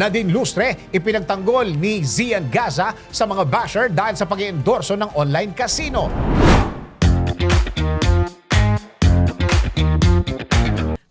Nadine Lustre, ipinagtanggol ni Zian Gaza sa mga basher dahil sa pag-endorso ng online casino.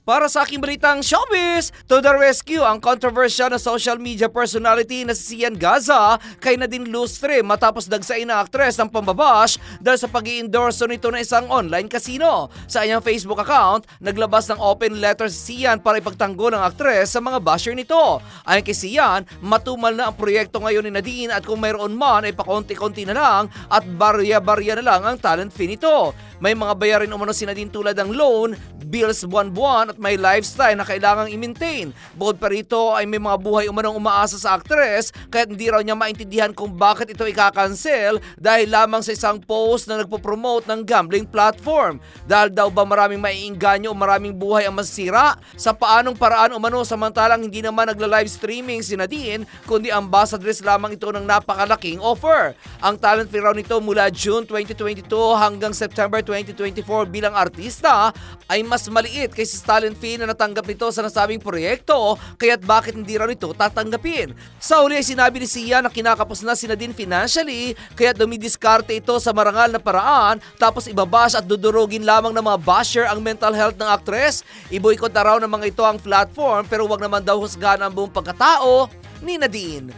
Para sa aking balitang showbiz, to the rescue ang controversial na social media personality na si Sian Gaza kay Nadine Lustre matapos dagsain na aktres ng pambabash dahil sa pag endorso nito ng isang online casino. Sa kanyang Facebook account, naglabas ng open letter si Sian para ipagtanggol ang aktres sa mga basher nito. Ayon kay Sian, matumal na ang proyekto ngayon ni Nadine at kung mayroon man ay pakonti-konti na lang at barya-barya na lang ang talent fee nito. May mga bayarin umano si Nadine tulad ng loan, bills buwan-buwan at may lifestyle na kailangang i-maintain. Bukod pa rito ay may mga buhay umanong umaasa sa aktres kaya hindi raw niya maintindihan kung bakit ito ikakancel dahil lamang sa isang post na nagpo-promote ng gambling platform. Dahil daw ba maraming maiinganyo o maraming buhay ang masira? Sa paanong paraan umano samantalang hindi naman nagla-live streaming si Nadine kundi ambassadress lamang ito ng napakalaking offer. Ang talent fee raw nito mula June 2022 hanggang September 2024 bilang artista ay mas maliit kaysa sa talent fee na natanggap nito sa nasabing proyekto kaya't bakit hindi raw nito tatanggapin. Sa uli ay sinabi ni Sia na kinakapos na si Nadine financially kaya dumidiskarte ito sa marangal na paraan tapos ibabash at dudurugin lamang ng mga basher ang mental health ng aktres. Iboykot na raw ng mga ito ang platform pero wag naman daw husgahan ang buong pagkatao ni Nadine.